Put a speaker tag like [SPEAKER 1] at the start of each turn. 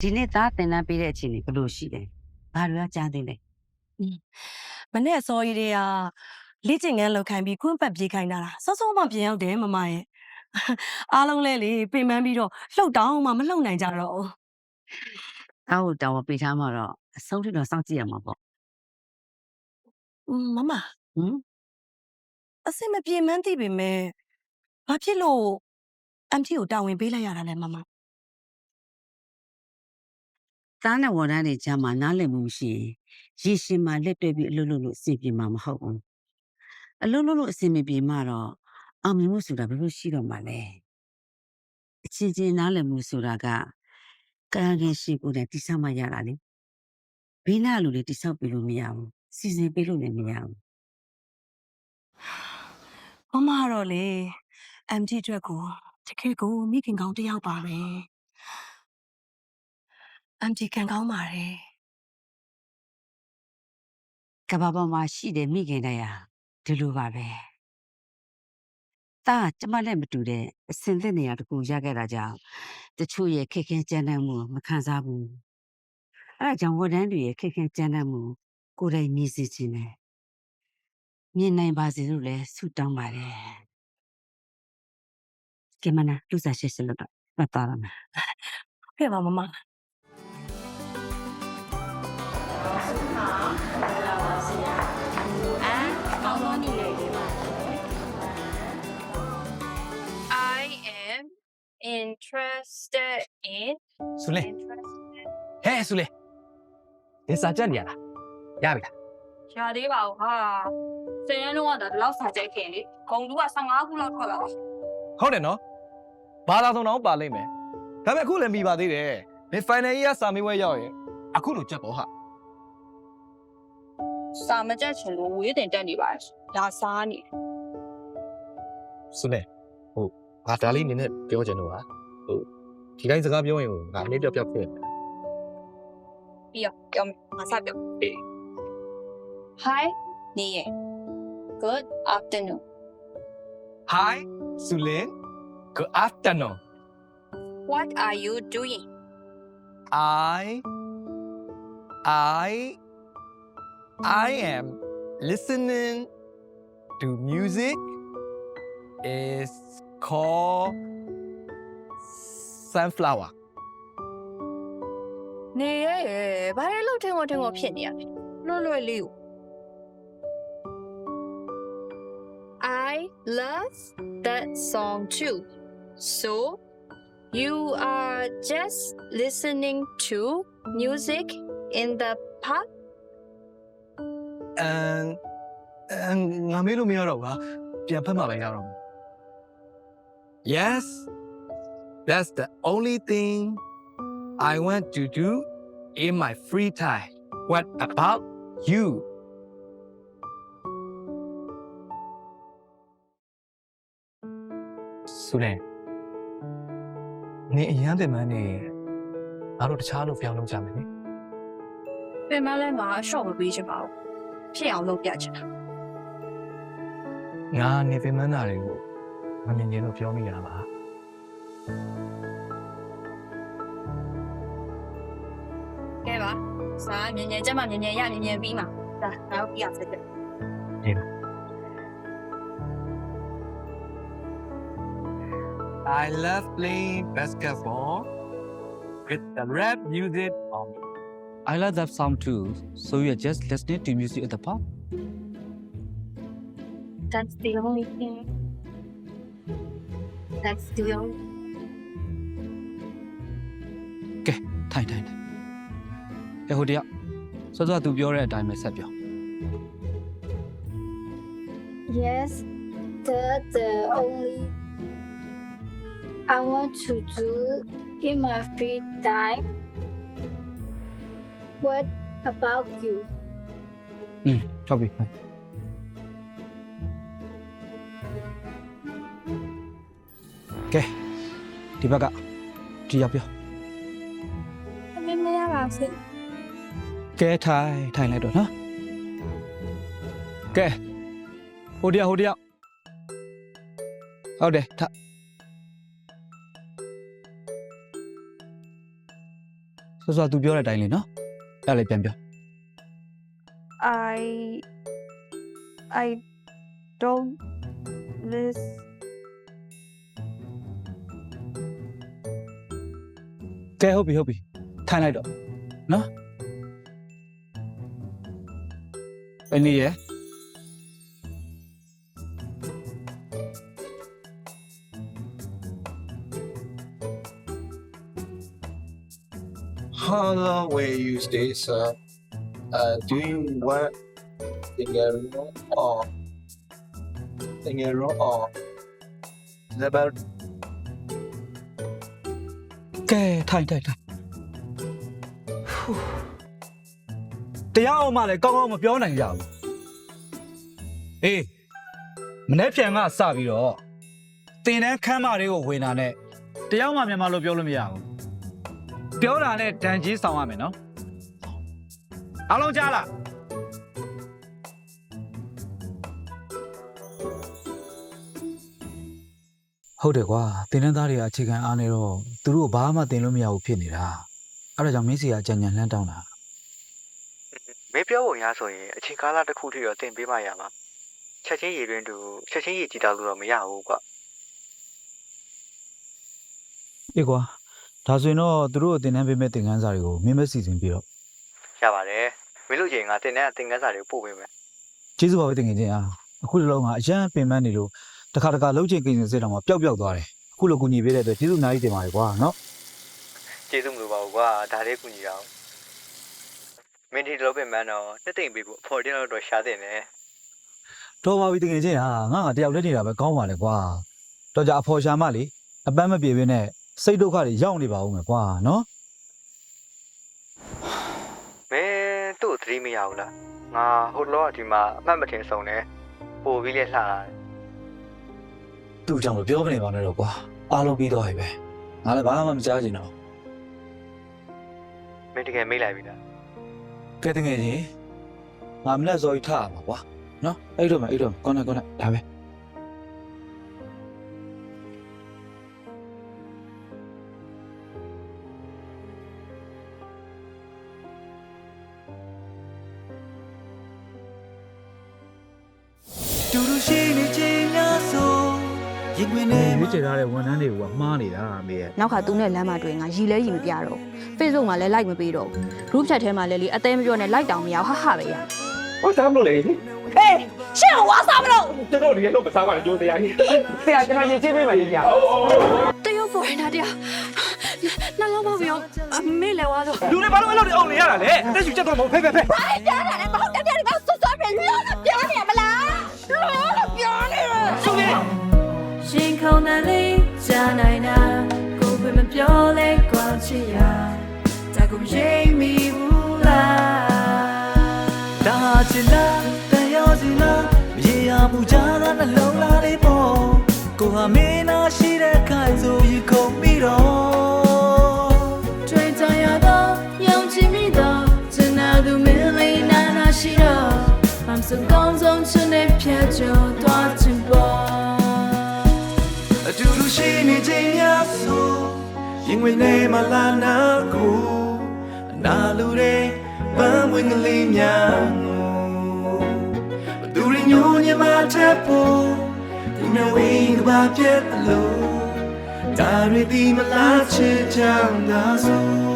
[SPEAKER 1] ဒီနေ့သားတင်တန်းပေးတဲ့အချိန်လေးဘယ်လိုရှိလဲဘာတွေကကြားသေးလဲ
[SPEAKER 2] မနဲ့အစောကြီးတွေကလေ့ကျင့်ခန်းလောက်ခိုင်းပြီးခွင့်ပတ်ပြေးခိုင်းတာလားစောစောမှပြင်ရောက်တယ်မမရဲ့အားလုံးလဲလေပင်ပန်းပြီးတော့လှုပ်တောင်းမှမလှုပ်နိုင်ကြတော့ဘူး
[SPEAKER 1] သားကိုတောင်းပေးထားမှတော့အဆုံးထိတော့စောင့်ကြည့်ရမှာပေါ့
[SPEAKER 2] อืมမမ
[SPEAKER 1] ဟမ်
[SPEAKER 2] အစင်မပြေမှန်းသိပေမဲ့ဘာဖြစ်လို့ MT ကိုတာဝန်ပေးလိုက်ရတာလဲမမ
[SPEAKER 1] သားနဲ့ဝန်ထမ်းတွေကြားမှာနားလည်မှုမရှိရင်ရေရှင်မှာလက်တွဲပြီးအလုပ်လုပ်လို့အဆင်ပြေမှာမဟုတ်ဘူးအလုပ်လုပ်လို့အဆင်မပြေမှတော့အောင်မြင်မှုဆိုတာဘယ်လိုရှိတော့မှာလဲအချင်းချင်းနားလည်မှုဆိုတာကကံကင်ရှိကိုယ်နဲ့တိဆောက်မှရတာလေဘေးနားလူတွေတိဆောက်ပြီးလို့မရဘူးစီစဉ်ပေးလို့လည်းမရဘူး
[SPEAKER 2] မမကတော့လေ MT အတွက်ကိုတကယ်ကိုမိခင်ကောင်းတစ်ယောက်ပါပဲ MT ကန်ကောင်းပါတယ်
[SPEAKER 1] ကဘာပေါ်မှာရှိတဲ့မိခင်တိုင်းဟာဒီလိုပါပဲတာကျမနဲ့မတူတဲ့အစင်သက်နေရာတစ်ခုရခဲ့တာကြောင့်တချို့ရဲ့ခက်ခဲကြမ်းတမ်းမှုမခံစားဘူးအဲဒါကြောင့်ဝန်ထမ်းတွေရဲ့ခက်ခဲကြမ်းတမ်းမှုကိုယ်တိုင်မြင်စေခြင်းနဲ့မြင်နိုင်ပါစေလို့လည်းဆုတောင်းပါတယ်ကဲမနာလူစားရှိစလို့တော့ပတ်တာရမယ်
[SPEAKER 2] ကဲပါမမ
[SPEAKER 3] ဆိုလေ
[SPEAKER 4] interested
[SPEAKER 3] ဟဲ့ဆိုလေဒီစာကြက်နေရလားရပြီလား
[SPEAKER 4] ရှာသေးပါဘူးဟာစင်ရလုံးကဒါဒီလောက်စာကြိုက်ခင်လေဂုံတူက15ခုလောက်ထွက်လာပါ
[SPEAKER 3] ဟုတ်တယ်နော်ဘာသာဆုံးတော့ပါလိမ့်မယ်ဒါပေမဲ့အခုလည်းမိပါသေးတယ်မင်း final year စာမေးပွဲရောက်ရင်အခုလိုကြက်ပေါ့ဟာ
[SPEAKER 4] စာမကြက်ချင်လို့ဝေးတင်တက်နေပါဒါစားနေ
[SPEAKER 5] ဆိုနေဟိုငါဒါလေးနင်းနဲ့ပြောချင်တော့ဟာဟို ဒီတိုင်းစကားပြောရင်ဟိုငါအနည်းပြောက်ပြောက်ဖြစ်နေတယ်
[SPEAKER 4] ပြီးတော့ပြောမယ်ငါစပြော
[SPEAKER 5] အေး
[SPEAKER 4] Hi နေရ Good afternoon
[SPEAKER 3] Hi ဆိုလင် Good afternoon
[SPEAKER 4] What are you doing
[SPEAKER 3] I I I am listening to music is called sunflower
[SPEAKER 4] နေရဘာလဲလောက်ထင်းကိုထင်းကိုဖြစ်နေရလဲလွတ်လွတ်လေးကို I love that song too so you are just listening to music in the park
[SPEAKER 3] အမ်အမ်ငါမေးလို့မရတော့ဘူးဟာပြန်ဖတ်မှပဲရတော့မယ် Yes That's the only thing I want to do in my free time what about you ဆိုလဲနေအရန်ပင်မနေငါတို့တခြားလို့ပြောင်းလုပ်ကြမယ်နိ
[SPEAKER 4] ပြင်မလဲမှာရှော့မပေးချင်ပါဘူးဖြစ်အောင်လုပ်ပြချင်တာ
[SPEAKER 3] ငါနေပင်မနာတွေကိုမမြင်ရင်လို့ပြောမိတာပါ
[SPEAKER 4] ကဲပါစားမြင်မြင်ကြက်မှမြင်မြင်ရမြင်မြင်ပြီးမှာဒါငါတို့ပြရစက်တယ်
[SPEAKER 3] I love playing basketball with the rap music on.
[SPEAKER 6] I like that song too. So you're just listening to music at the park?
[SPEAKER 4] That's the only thing That's the only
[SPEAKER 6] ကဲထိုင်ထိုင်ထိုင်ကဲဟိုတယောက်စောစောသူပြောတဲ့အတိုင်းပဲဆက်ပြော
[SPEAKER 7] Yes, that's the only I want to do in my free time. What about you?
[SPEAKER 6] อืมဟုတ်ပြီဟုတ်ကဲဒီဘက်ကဒီရောက်ပြော
[SPEAKER 7] မမရပါ စေ
[SPEAKER 6] ကဲထိုင်ထိုင်လိုက်တော့နော်ကဲဟိုတယောက်ဟိုတယောက်ဟုတ်တယ်ထစောစော तू ပြောတဲ့အတိုင်းလေနော်အဲ့ဒါလေးပြန်ပြော
[SPEAKER 8] I I don't miss
[SPEAKER 6] ကဲဟုတ်ပြီဟုတ်ပြီထိုင်လိုက်တော့ နော်အနည်းရဲ့
[SPEAKER 3] How long will you stay, sir? Uh, do you want single room or single room or double
[SPEAKER 6] ကဲထိုင်ထို တရားအောင်မလည်းကောင်းကောင်းမပြောနိုင်ကြဘူးအေးမနေ့ပြန်ကစပြီးတော့တင်တန်းခမ်းမတွေကိုဝင်တာနဲ့တရားမှမြန်မာလို့ပြောလို့မရဘူးပြောတာနဲ့ဒဏ်ကြီးဆောင်ရမယ်နော်အားလုံးကြားလားဟုတ်တယ်ကွာတင်တန်းသားတွေကအခြေခံအားနေတော့သူတို့ကဘာမှတင်လို့မရဘူးဖြစ်နေတာအဲ့ဒါကြောင့်မင်းစီကအကြံဉာဏ်လှမ်းတောင်းတာ
[SPEAKER 9] မေပြောပုံရဆိုရင်အချိန်ကာလတစ်ခုထိတော့တင်ပေးမှရမှာချက်ချင်းရည်တွင်တူချက်ချင်းရည်ကြည်တောက်လို့တော့မရဘူးကွာ
[SPEAKER 6] အေးကွာဒါဆိုရင်တော့သူတို့အတင်တန်းပေးမဲ့သင်ခန်းစာတွေကိုမင်းမစီစဉ်ပြီးတော့
[SPEAKER 9] ရပါတယ်မင်းတို့ချိန်ကတင်တဲ့တင်ကန်းစာတွေကိုပို့ပေးမယ်
[SPEAKER 6] ကျေးဇူးပါပဲတင်ငယ်ချင်းအားအခုတစ်လုံးကအရန်ပင်ပန်းနေလို့တစ်ခါတစ်ခါလှုပ်ချင်ကိန်းစင်စစ်တော့မှပျောက်ပျောက်သွားတယ်အခုလိုကူညီပေးတဲ့အတွက်ကျေးဇူးအများကြီးတင်ပါတယ်ကွာနော်
[SPEAKER 9] ကျေးဇူးမလိုပါဘူးကွာဒါလေးကူညီတာ အောင်မင်းဒီလိုပင်မန်းတော့နှစ်သိမ့်ပေးဖို့အဖော်တင်းတော့ရှာတင်တယ်
[SPEAKER 6] တော်ပါပြီတင်ငယ်ချင်းဟာငါကတယောက်တည်းနေတာပဲကောင်းပါလေကွာတော့ကြအဖော်ရှာမလေအပန်းမပြေဘဲနဲ့စိတ်ဒုက္ခတွေရောက်နေပါဦးမယ်ကွာနော်
[SPEAKER 9] မင်းသူ့ကိုသတိမရဘူးလားငါဟိုလောကဒီမှာအမှတ်မထင်ဆုံးတယ်ပို့ပြီးလေလှလာတယ်
[SPEAKER 6] သူ့ကြောင့်မပြောမနေပါနဲ့တော့ကွာအားလုံးပြီးတော့ပြီပဲငါလည်းဘာမှမကြားချင်တော့
[SPEAKER 9] မင်းတကယ်မေးလိုက်ပြီလား
[SPEAKER 6] ကဲတကယ်ကြီးငါမနဲ့ဇော်ကြီးထားရမှာကွာနော်အဲ့တော့မအဲ့တော့ကောင်းနေကောင်းနေဒါပဲ
[SPEAKER 10] တူတူရှိနေခြင်းများဆို ရင်ဝင်နေ
[SPEAKER 6] ရွေးချယ်ထားတဲ့ဝန်ထမ်းတွေကမှားနေတာအမေရဲ့
[SPEAKER 8] နောက်ကသူနဲ့လမ်းမတွေ့ငါရီလဲရီမပြတော့ Facebook မှာလည်း like မပေးတော့ group chat ထဲမှာလည်းလေအသေးမပြောနဲ့ like တောင်မရဘူးဟာဟာပဲရ
[SPEAKER 3] What time လို့လေ
[SPEAKER 8] ဟေးရှင့်ဝါစားမလို့
[SPEAKER 3] ကျွန်တော်ဒီကလို့မစားပါနဲ့ကြိုးတရားကြီးဆရာကျွန်တော်ရင်ချင်းပေးပါလေကြာ
[SPEAKER 8] တရုတ် foreigner တရားနှလုံးမပြောအမေလဲဝါတော့
[SPEAKER 6] လူတွေဘာလို့အဲ့လိုအောင်နေရတာလဲတက်ယူချက်တော့မဟုတ်ဖဲဖဲဖဲ
[SPEAKER 8] ကြားတာလည်းမဟုတ်တဲ့တဲ့ကဆွဆွပြန်လို့ပြောနေမလားလို့ပြောနေရ
[SPEAKER 11] ရှင် ထုံတယ်လေးကြားနိုင်တာကိုယ်ပဲမပြောလဲကွာချစ်ရဒါကိုရိပ်မိဘူးလား
[SPEAKER 10] ဒါဟာချစ်လားတန်ရောစီလားမရေရာမှုကြားတာနှလုံးလားလေးပေါ်ကိုဟာမင်းနာရှိတဲ့ခိုင်ဆိုယူကုန်ပြီးတော့
[SPEAKER 11] တွေ့ကြရတော့ယုံကြည်မိတော့ကျန်တာသူမင်းလေးနာနာရှိတော့ I'm so gone zone ချင်တဲ့ဖြ
[SPEAKER 10] တ်ကျော်သွား တူတူရှိနေခြင်းများဆိုရင်ဝင်နေမလာနာကိုအနာလူတွေပန်းဝင်ကလေးများဘသူရညိုညမတဲ့ဖို့ဒီနေ့ဝင်းကပါပြတ်လို့ဒါရီဒီမလားချစ်ချမ်းသာဆို